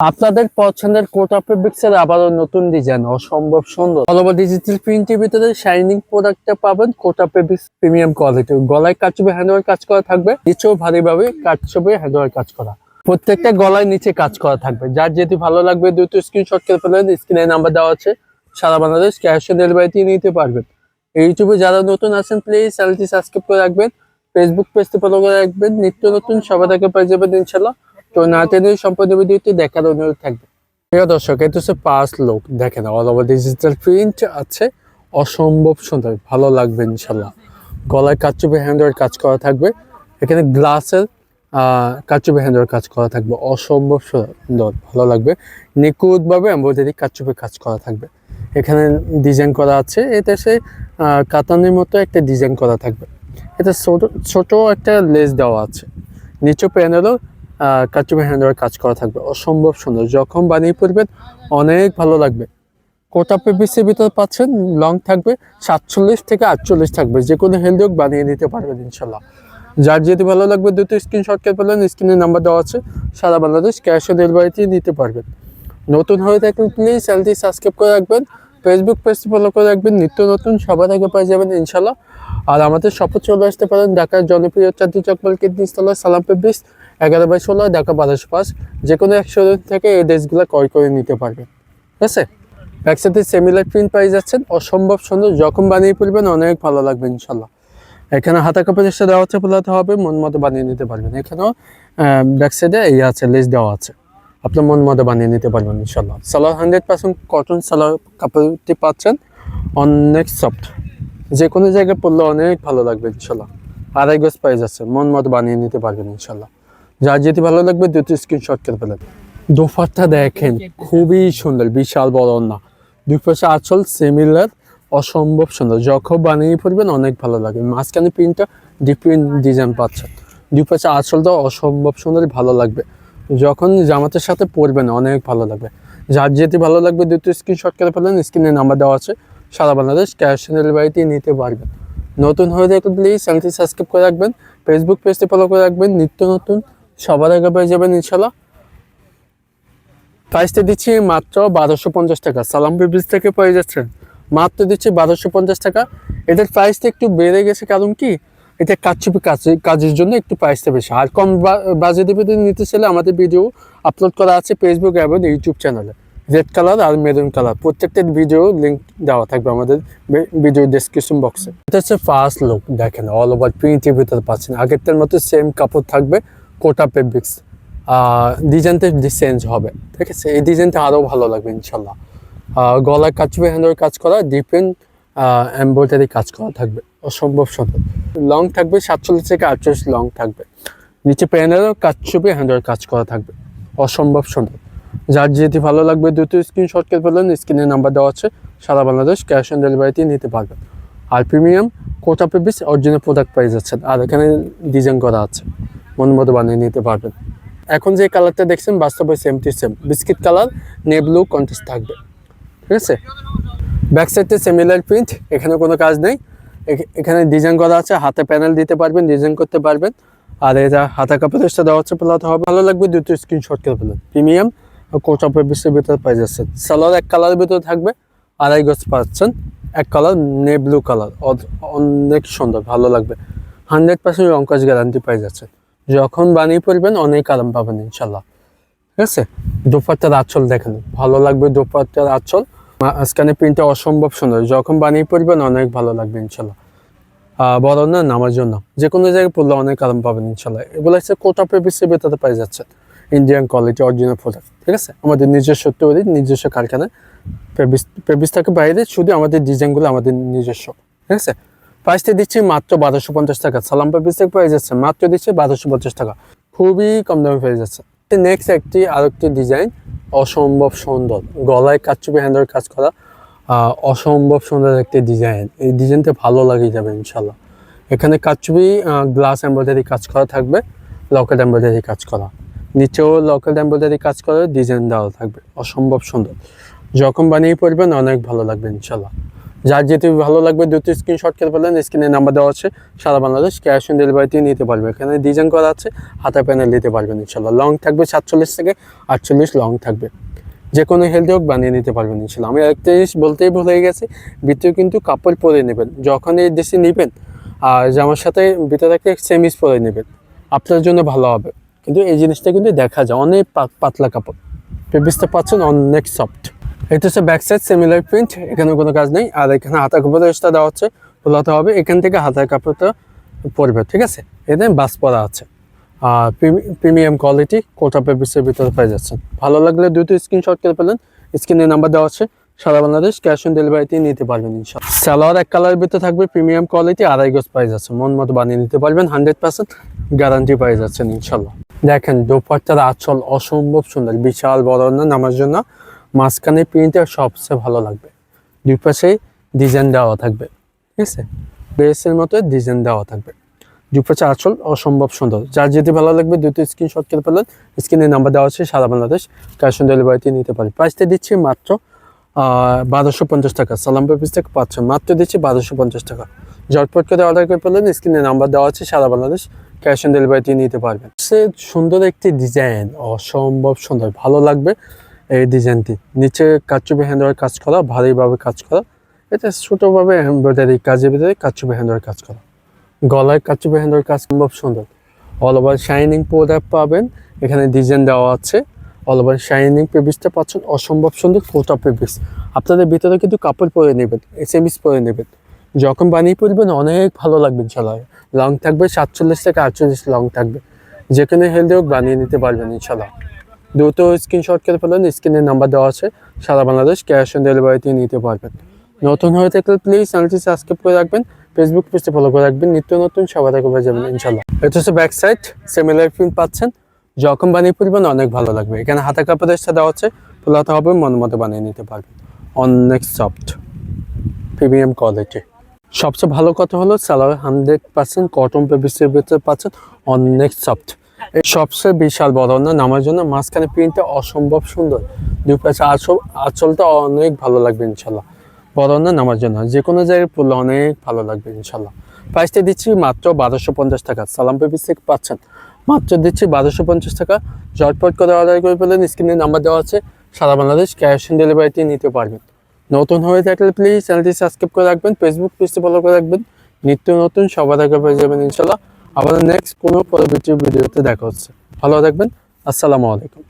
আপনাদের পছন্দের কোটা ফেব্রিক্সের আবারও নতুন ডিজাইন অসম্ভব সুন্দর। অলওভার ডিজিটাল প্রিন্টের ভিতরে শাইনিং প্রোডাক্টটা পাবেন, কোটা ফেব্রিক্স প্রিমিয়াম কোয়ালিটি গলায় কাচবে হ্যান্ডওয়ার কাজ করা থাকবে, নিচেও ভারীভাবে কাচবে হ্যান্ডওয়ার কাজ করা। প্রত্যেকটা গলায় নিচে কাজ করা থাকবে। যার যেটি ভালো লাগবে, দ্রুত স্ক্রিনশট করে ফেলেন স্ক্রিনে নাম্বার দেওয়া আছে। সারা বাংলাদেশ ক্যাশ অন ডেলিভারিতে নিতে পারবেন। ইউটিউবে যারা নতুন আছেন প্লিজ চ্যানেলটি সাবস্ক্রাইব করে রাখবেন। ফেসবুক পেজটি ফলো করে রাখবেন। নিত্য নতুন সবার আগে পেয়ে যাবেন ইনশাল্লাহ তো না সম্পূর্ণ ভিডিওটি দেখার অনুরোধ থাকবে। প্রিয় দর্শক, এটা হচ্ছে পাঁচ লোক দেখেন অল ওভার ডিজিটাল প্রিন্ট আছে। অসম্ভব সুন্দর। ভালো লাগবে ইনশাল্লাহ গলায় কাচুপি হ্যান্ডওয়ার কাজ করা থাকবে। এখানে গ্লাসের কাচুপি হ্যান্ডওয়ার কাজ করা থাকবে। অসম্ভব সুন্দর। ভালো লাগবে। নিখুঁতভাবে এমব্রয়ডারি কাচুপি কাজ করা থাকবে। এখানে ডিজাইন করা আছে। এটা সে কাতানের মতো একটা ডিজাইন করা থাকবে। এটা ছোট ছোট একটা লেস দেওয়া আছে। নিচু প্যানেলও কাচুমে হ্যান্ডওয়ার কাজ করা থাকবে। অসম্ভব সুন্দর। যখন বানিয়ে পড়বেন অনেক ভালো লাগবে। কোটা পেপিসের ভিতরে পাচ্ছেন লং থাকবে, সাতচল্লিশ থেকে আটচল্লিশ থাকবে। যে কোনো হেলদি হোক, বানিয়ে নিতে পারবেন ইনশাল্লাহ। যার যেটি ভালো লাগবে দুটো স্ক্রিনশট কে পেলেন স্ক্রিনে নাম্বার দেওয়া আছে। সারা বাংলাদেশ ক্যাশ অন ডেলিভারিতে নিতে পারবেন। নতুন হয়ে থাকলে প্লিজ চ্যানেলটি সাবস্ক্রাইব করে রাখবেন ফেসবুক পেজটি ফলো করে রাখবেন, নিত্য নতুন, সবার আগে পেয়ে যাবেন ইনশাল্লাহ। আর আমাদের শপথ চলে আসতে পারেন, ঢাকার জনপ্রিয় চারটি চকমাল কিডনিস্তলা সালাম পেবিস এগারো বাই ষোলো, ঢাকা বারোশো পাঁচ যে কোনো এক শোরুম থেকে এই ড্রেসগুলো ক্রয় করে নিতে পারবেন। ঠিক আছে? ব্যাকসাইডে সেমিলার প্রিন্ট পাই যাচ্ছেন, অসম্ভব সুন্দর যখন বানিয়ে পড়বেন অনেক ভালো লাগবে, ইনশাল্লাহ। এখানে হাতা কাপড়ের সাথে দেওয়া আছে পোলাতে হবে, মন মতো বানিয়ে নিতে পারবেন। এখানেও ব্যাকসাইডে এই আছে লেস দেওয়া আছে। আপনার মন মতো বানিয়ে নিতে পারবেন, ইনশাল্লাহ। Salwar hundred percent cotton salwar কাপড়টি পাচ্ছেন, অনেক সফট যে কোনো জায়গায় পড়লে অনেক ভালো লাগবে, ইনশাল্লাহ। আড়াই গজ প্রাইস আছে, মন মতো বানিয়ে নিতে পারবেন, ইনশাল্লাহ। যার যেটি ভালো লাগবে দুটি স্ক্রিনশট করে ফেলেন। দোফারটা দেখেন খুবই সুন্দর বিশাল বড় না। দুই পাশে আঁচল সিমিলার অসম্ভব সুন্দর। যখন বানিয়ে পড়বেন অনেক ভালো লাগে মাঝখানে প্রিন্টটা ডিফারেন্ট ডিজাইন পাচ্ছেন। দুই পাশে আঁচলটা অসম্ভব সুন্দর ভালো লাগবে। যখন জামাতের সাথে পরবেন অনেক ভালো লাগবে। যার যেটি ভালো লাগবে দুটো স্ক্রিনশট করে ফেলেন। স্ক্রিনে নাম্বার দেওয়া আছে। সারা বাংলাদেশ ক্যাশ অন ডেলিভারিতে নিতে পারবেন। নতুন হয়ে থাকলে প্লিজ চ্যানেলটি সাবস্ক্রাইব করে রাখবেন। ফেসবুক পেজটি ফলো করে রাখবেন। নিত্য নতুন সবার আগে পেয়ে যাবেন ইনশাল্লাহ প্রাইসটা দিচ্ছি মাত্র বারোশো পঞ্চাশ টাকা। সালাম বিবিস থেকে পেয়ে যাচ্ছেন। মাত্র দিচ্ছি বারোশো পঞ্চাশ টাকা। এটার প্রাইসটা একটু বেড়ে গেছে, কারণ কি? এটা কাজ, কাজের জন্য একটু প্রাইসটা বেশি। আর কম বাজেটের ভিতরে নিতে চাইলে আমাদের ভিডিও আপলোড করা আছে ফেসবুক এবং ইউটিউব চ্যানেলে রেড কালার আর মেরুন কালার প্রত্যেকটা ভিডিও লিঙ্ক দেওয়া থাকবে আমাদের ভিডিও ডেসক্রিপশন বক্সে এটা হচ্ছে ফার্স্ট লুক দেখেন অল ওভার প্রিন্টের ভিতরে পাচ্ছেন। আগেরটার মতো সেম কাপড় থাকবে। কোটা ফেব্রিক্স ডিজাইনটা চেঞ্জ হবে। ঠিক আছে? এই ডিজাইনটা আরও ভালো লাগবে, ইনশাল্লাহ। গলায় কাচবে হ্যান্ডের কাজ করা ডিফারেন্ট এমব্রয়ডারি কাজ করা থাকবে। অসম্ভব সুন্দর। লং থাকবে, সাতচল্লিশ থেকে আটচল্লিশ লং থাকবে। নিচে প্যানেলও কাচবে হ্যান্ডের কাজ করা থাকবে। অসম্ভব সুন্দর। যার যেটি ভালো লাগবে দুটো স্ক্রিনশট করে ফেলেন। স্ক্রিনে নাম্বার দেওয়া আছে। সারা বাংলাদেশ ক্যাশ অন ডেলিভারিতে নিতে পারবেন। আর প্রিমিয়াম কোটা পেপিস অরিজিনাল প্রোডাক্ট পেয়ে যাচ্ছেন আর এখানে ডিজাইন করা আছে। মন মতো বানিয়ে নিতে পারবেন। এখন যে কালারটা দেখছেন, বাস্তবে same to same biscuit colour নেব্লু contest থাকবে। ঠিক আছে? ব্যাক সাইডে সিমিলার প্রিন্ট এখানে কোনো কাজ নেই। এখ- এখানে ডিজাইন করা আছে, হাতে প্যানেল দিতে পারবেন ডিজাইন করতে পারবেন। আর এটা হাতা সাথে দেওয়া হচ্ছে প্লাতে হবে। ভালো লাগবে দুটো স্ক্রিনশট করে ফেলেন। প্রিমিয়াম কোচ অফ পিসের ভিতরে পাই যাচ্ছেন সালোয়ার এক কালারের ভিতরে থাকবে, আড়াই গজ পাচ্ছেন। এক কালার নে ব্লু কালার। অনেক সুন্দর, ভালো লাগবে। হান্ড্রেড পার্সেন্ট রঙ্কাজ গ্যারান্টি পাই যাচ্ছে যখন বানিয়ে পড়বেন অনেক আরাম পাবেন ইনশাল্লাহ ঠিক আছে? দোপাট্টার আঁচল দেখেন। ভালো লাগবে দোপাট্টার আঁচল। মাঝখানে প্রিন্টটা অসম্ভব সুন্দর। যখন বানিয়ে পড়বেন অনেক ভালো লাগবে ইনশাল্লাহ বড় না, নামার জন্য। যে কোনো জায়গায় পড়লে অনেক আরাম পাবেন ইনশাল্লাহ এগুলো হচ্ছে কোটা পেপিসের ভেতরে পাই যাচ্ছে। ইন্ডিয়ান কোয়ালিটি অরিজিনাল প্রোডাক্ট ঠিক আছে? আমাদের নিজস্ব তৈরি, নিজস্ব কারখানায়। পেবিস পেবিস থেকে বাইরে, শুধু আমাদের ডিজাইনগুলো আমাদের নিজস্ব। ঠিক আছে? প্রাইসটা দিচ্ছি মাত্র বারোশো পঞ্চাশ টাকা। সালাম পেপিস থেকে পেয়ে যাচ্ছে, মাত্র দিচ্ছে বারোশো পঞ্চাশ টাকা। খুবই কম দামে পেয়ে যাচ্ছে। নেক্সট একটি আরেকটি ডিজাইন অসম্ভব সুন্দর। গলায় কাচুপি হ্যান্ডের কাজ করা অসম্ভব সুন্দর একটি ডিজাইন এই ডিজাইনটা ভালো লাগে যাবে ইনশাল্লাহ এখানে কাচুপি গ্লাস এমব্রয়ডারি কাজ করা থাকবে লকেট এমব্রয়ডারি কাজ করা। নিচেও লকেট এম্ব্রয়ডারি কাজ করে ডিজাইন দেওয়া থাকবে। অসম্ভব সুন্দর। যখন বানিয়ে পড়বেন অনেক ভালো লাগবে ইনশাল্লাহ যার যেতে ভালো লাগবে, দুটো স্ক্রিনশট করে ফেলেন স্ক্রিনে নাম্বার দেওয়া আছে, সারা বাংলাদেশ ক্যাশ অন ডেলিভারিতে নিতে পারবে। এখানে ডিজাইন করা আছে, হাতা প্যানেল নিতে পারবেন ইনশাল্লাহ। লং থাকবে সাতচল্লিশ থেকে আটচল্লিশ লং থাকবে। যে কোনো হেলদি হোক বানিয়ে নিতে পারবেন ইনশাল্লাহ। আমি একটা জিনিস বলতেই ভুলে গেছি, ভিতরে কিন্তু কাপড় পরে নেবেন। যখন এই দেশে নেবেন, আর জামার সাথে ভিতরে একটা সেমিস পরে নেবেন, আপনার জন্য ভালো হবে। কিন্তু এই জিনিসটা কিন্তু দেখা যায়, অনেক পাতলা কাপড়। পেপিসটা পারছেন, অনেক সফট এটা হচ্ছে ব্যাক সাইড সিমিলার প্রিন্ট এখানে কোনো কাজ নেই। আর এখানে হাতা কাপড়ের এক্সট্রা দেওয়া হচ্ছে খোলাতে হবে। এখান থেকে হাতার কাপড়টা পরবে, ঠিক আছে? এতে বাস পরা আছে। আর প্রিমিয়াম কোয়ালিটি কোটা পেপিসের ভিতরে পেয়ে যাচ্ছেন। ভালো লাগলে দুটো স্ক্রিনশট করে পেলেন স্ক্রিনে নাম্বার দেওয়া আছে। সারা বাংলাদেশ ক্যাশ অন ডেলিভারিতে নিতে পারবেন ইনশাল্লাহ সালোয়ার এক কালারের ভিতরে থাকবে প্রিমিয়াম কোয়ালিটি আড়াই গজ প্রাইস আছে মন মতো বানিয়ে নিতে পারবেন হান্ড্রেড পার্সেন্ট গ্যারান্টি পেয়ে যাচ্ছেন ইনশাল্লাহ দেখেন, দোপাট্টার আঁচল অসম্ভব সুন্দর, বিশাল বড় নামার জন্য। মাঝখানে প্রিন্টটা সবচেয়ে ভালো লাগবে। দুই পাশে ডিজাইন দেওয়া থাকবে, ঠিক আছে? বেসের মতো ডিজাইন দেওয়া থাকবে। দুই পাশে আঁচল অসম্ভব সুন্দর। যার যেতে ভালো লাগবে দুটো স্ক্রিনশট করে ফেলেন। স্ক্রিনের নাম্বার দেওয়া আছে সারা বাংলাদেশ। ক্যাশ অন ডেলিভারিতে নিতে পারি প্রাইসটা দিচ্ছি মাত্র বারোশো পঞ্চাশ টাকা। সালাম পেপিস থেকে পাচ্ছেন। মাত্র দিচ্ছি বারোশো পঞ্চাশ টাকা। জটপট করে অর্ডার করে ফেলেন। স্ক্রিনে নাম্বার দেওয়া আছে সারা বাংলাদেশ। ক্যাশ অন ডেলিভারিতে নিতে পারবেন। সে সুন্দর একটি ডিজাইন অসম্ভব সুন্দর। ভালো লাগবে। এই ডিজাইনটি। নিচে কাচুবি হ্যান্ডওয়ার কাজ করা, ভারীভাবে কাজ করা। এটা ছোটোভাবে এমব্রয়ডারি কাজের ভিতরে কাচুবি হ্যান্ডওয়ার কাজ করা। গলায় কাচুবি হ্যান্ডওয়ার কাজ সম্ভব সুন্দর। অল ওভার শাইনিং প্রোডাক্ট পাবেন। এখানে ডিজাইন দেওয়া আছে। অল ওভার শাইনিং পেবিসটা পাচ্ছেন। অসম্ভব সুন্দর কোটা পেবিস আপনাদের ভিতরে কিন্তু কাপড় পরে নেবেন এসএমএস পরে নেবেন। যখন বানিয়ে পড়বেন অনেক ভালো লাগবে ইনশাল্লাহ লং থাকবে সাতচল্লিশ থেকে আটচল্লিশ লং থাকবে। যেখানে হেলদি হোক, বানিয়ে নিতে পারবেন ইনশাল্লাহ দ্রুত স্ক্রিনশট করে ফেলেন স্ক্রিনের নাম্বার দেওয়া আছে, সারা বাংলাদেশ ক্যাশ অন ডেলিভারিতে নিতে পারবেন। নতুন হয়ে থাকলে প্লিজ চ্যানেলটি সাবস্ক্রাইব করে রাখবেন ফেসবুক পেজটি ফলো করে রাখবেন, নিত্য নতুন সবার আগে পেয়ে যাবেন ইনশাল্লাহ এটা হচ্ছে ব্যাক সাইড সিমিলার প্রিন্ট পাচ্ছেন। যখন বানিয়ে পড়বেন অনেক ভালো লাগবে। এখানে হাতা কাপড়ের সাথে দেওয়া হচ্ছে ফোলাতে হবে, মন মতো বানিয়ে নিতে পারবেন। অনেক সফট প্রিমিয়াম কোয়ালিটি সবচেয়ে ভালো কথা হলো সালোয়ার হান্ড্রেড পার্সেন্ট কটন পেপিসের ভিতরে পাচ্ছেন। অনেক সফট সবচেয়ে বিশাল বড় নামার জন্য মাঝখানে প্রিন্টটা অসম্ভব সুন্দর। দুই পাশে আঁচল, আঁচলটা অনেক ভালো লাগবে ইনশাল্লাহ। বড় নামার জন্য। যে কোনো জায়গায় পড়লে অনেক ভালো লাগবে ইনশাল্লাহ। প্রাইসটা দিচ্ছি মাত্র বারোশো পঞ্চাশ টাকা। সালাম পেপিস থেকে পাচ্ছেন। মাত্র দিচ্ছি বারোশো পঞ্চাশ টাকা। জটপট করে অর্ডার করে পেলেন স্ক্রিনে নাম্বার দেওয়া আছে। সারা বাংলাদেশ ক্যাশ অন ডেলিভারিতে নিতে পারবেন। নতুন হয়ে থাকলে প্লিজ চ্যানেলটি সাবস্ক্রাইব করে রাখবেন। ফেসবুক পেজটি ফলো করে রাখবেন। নিত্য নতুন সবার আগে পেয়ে যাবেন ইনশাল্লাহ। আবার নেক্সট কোনো পরবর্তী ভিডিওতে দেখা হচ্ছে। ভালো থাকবেন আসসালামু আলাইকুম।